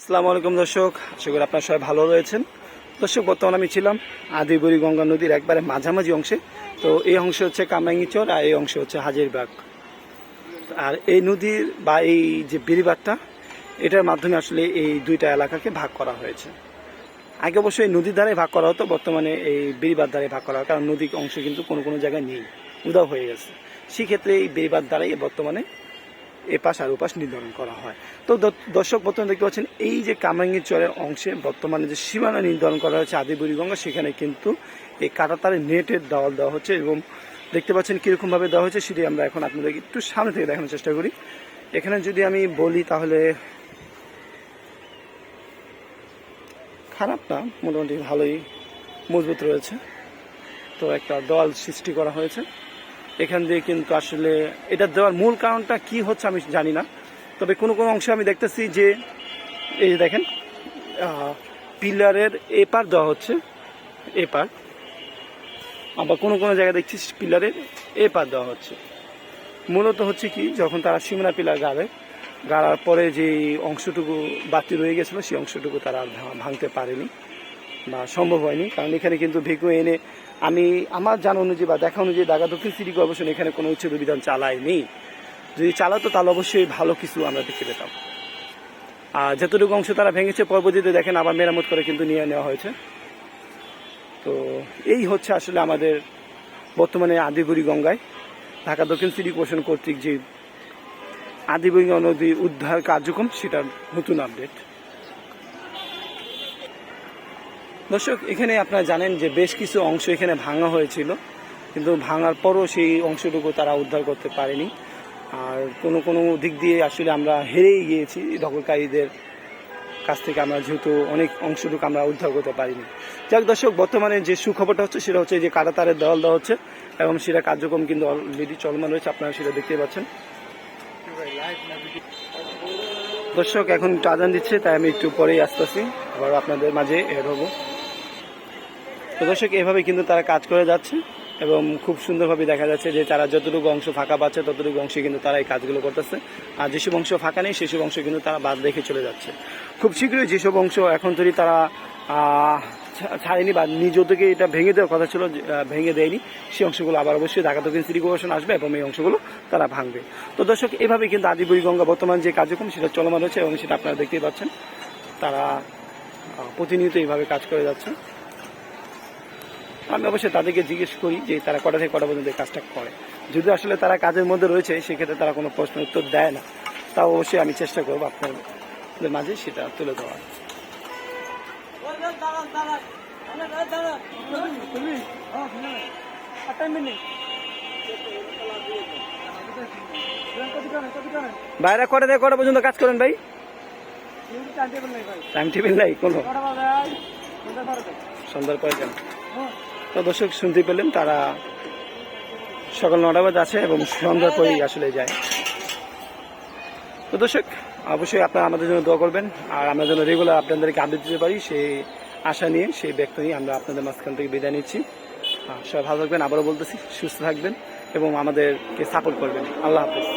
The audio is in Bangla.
আসসালামু আলাইকুম দর্শক, আশা করি আপনারা সবাই ভালো রয়েছেন। দর্শক, বর্তমানে আমি ছিলাম আদিবুড়ি গঙ্গা নদীর একবারে মাঝামাঝি অংশে। তো এই অংশে হচ্ছে কামাঙ্গিচর আর এই অংশে হচ্ছে হাজিরবাগ। আর এই নদীর বা এই যে বেরিবাগটা এটার মাধ্যমে আসলে এই দুইটা এলাকাকে ভাগ করা হয়েছে। আগে অবশ্যই এই নদীর ধারে ভাগ করা হতো, বর্তমানে এই বেরিবাদ ধারে ভাগ করা হয়, কারণ নদীর অংশ কিন্তু কোনো কোনো জায়গায় নেই উদাও হয়ে গেছে। সেক্ষেত্রে এই বেরিবাদ দ্বারাই বর্তমানে এপাশ আর ওপাশ নির্ধারণ করা হয়। তো দর্শক বর্তমানে দেখতে পাচ্ছেন, এই যে কামাঙ্গি চরের অংশে বর্তমানে যে সীমানা নির্ধারণ করা হয়েছে আদিবুড়ি গঙ্গা সেখানে কিন্তু এই কাটাতারে নেটের দেওয়াল দেওয়া হচ্ছে এবং দেখতে পাচ্ছেন কীরকমভাবে দেওয়া হয়েছে সেটি আমরা এখন আপনাদেরকে একটু সামনে থেকে দেখানোর চেষ্টা করি। এখানে যদি আমি বলি তাহলে খারাপ না মোটামুটি ভালোই মজবুত রয়েছে। তো একটা দল সৃষ্টি করা হয়েছে। এখান দিয়ে কিন্তু আসলে এটা দেওয়ার মূল কারণটা কি হচ্ছে আমি জানি না। তবে কোনো কোনো অংশে আমি দেখতেছি যে, এই দেখেন পিলারের এপার দেওয়া হচ্ছে, এপার। আবার কোনো কোনো জায়গায় দেখছি পিলারের এপার দেওয়া হচ্ছে। মূলত হচ্ছে কি, যখন তারা সীমানা পিলার গাড়ে গাড়ার পরে যে অংশটুকু বাতি রয়ে গেছিল, সেই অংশটুকু তারা ভাঙতে পারেনি। বা সম্ভব হয়নি। কারণ এখানে কিন্তু ভেকু এনে আমি আমার জানা অনুযায়ী বা দেখা অনুযায়ী ঢাকা দক্ষিণ সিটি কর্পোরেশন এখানে কোনো উচ্ছেদ অভিযান চালায়নি। যদি চালাতো তাহলে অবশ্যই ভালো কিছু আমরা দেখতে পেতাম। আর যতটুকু অংশ তারা ভেঙেছে, পরবর্তীতে দেখেন আবার মেরামত করে কিন্তু নিয়ে নেওয়া হয়েছে। তো এই হচ্ছে আসলে আমাদের বর্তমানে আদিগুড়ি গঙ্গায়। ঢাকা দক্ষিণ সিটি কর্পোরেশন কর্তৃক যে আদিগুড়ি নদী উদ্ধার কার্যক্রম, সেটার নতুন আপডেট দর্শক, এখানে আপনারা জানেন যে বেশ কিছু অংশ এখানে ভাঙা হয়েছিল, কিন্তু ভাঙার পরও সেই অংশটুকু তারা উদ্ধার করতে পারেনি। আর কোনো কোনো দিক দিয়ে আসলে আমরা হেরেই গিয়েছি দখলকারীদের কাছ থেকে আমরা যেহেতু অনেক অংশটুকু আমরা উদ্ধার করতে পারিনি। যাক দর্শক, বর্তমানে যে সুখবরটা হচ্ছে সেটা হচ্ছে যে কাটাতারের দল দেওয়া হচ্ছে, এবং সেটা কার্যক্রম কিন্তু অলরেডি চলমান রয়েছে, আপনারা সেটা দেখতে পাচ্ছেন। দর্শক, এখন টাজান দিচ্ছে, তাই আমি একটু পরেই আসতেছি, আবার আপনাদের মাঝে এর হব। তো দর্শক এভাবে কিন্তু তারা কাজ করে যাচ্ছে এবং খুব সুন্দরভাবে দেখা যাচ্ছে যে তারা যতটুকু অংশ ফাঁকা পাচ্ছে, ততটুকু অংশে কিন্তু তারা এই কাজগুলো করতেছে। আর যেসব অংশ ফাঁকা নেই, সেসব অংশ কিন্তু তারা বাদ রেখে চলে যাচ্ছে। খুব শীঘ্রই যেসব অংশ এখন তৈরি তারা ছাড়েনি বা নিজ থেকে এটা ভেঙে দেওয়ার কথা ছিল ভেঙে দেয়নি, সেই অংশগুলো আবার অবশ্যই ঢাকা দক্ষিণ সিটি কর্পোরেশন আসবে এবং এই অংশগুলো তারা ভাঙবে। তো দর্শক এভাবে কিন্তু আদিবুড়ি গঙ্গা বর্তমান যে কার্যক্রম, সেটা চলমান রয়েছে এবং সেটা আপনারা দেখতেই পাচ্ছেন। তারা প্রতিনিয়ত এইভাবে কাজ করে যাচ্ছে। আমি অবশ্যই তাদেরকে জিজ্ঞেস করি যে তারা কটা থেকে কটা পর্যন্ত এই কাজটা করে। যদি আসলে তারা কাজের মধ্যে রয়েছে, সেক্ষেত্রে তারা কোনো প্রশ্নের উত্তর দেয় না। তাও অবশ্যই আমি চেষ্টা করব আপনাদের মাঝে সেটা তুলে দেওয়ার বাইরে কটা থেকে কটা পর্যন্ত কাজ করেন ভাই? টাইম টেবিল নাই, কোনো। সন্ধ্যার পরে যান। তো দর্শক শুনতে পেলেন, তারা সকাল নটা বাজে আছে এবং সন্ধ্যার পরেই আসলে যায়। তো দর্শক, অবশ্যই আপনারা আমাদের জন্য দোয়া করবেন, আর আমরা যেন রেগুলার আপনাদেরকে আপডেট দিতে পারি, সেই আশা নিয়ে, সেই ব্যক্ত নিয়ে আমরা আপনাদের মাঝখান থেকে বিদায় নিচ্ছি। সবাই ভালো থাকবেন, আবারও বলতেছি, সুস্থ থাকবেন এবং আমাদেরকে সাপোর্ট করবেন। আল্লাহ হাফেজ।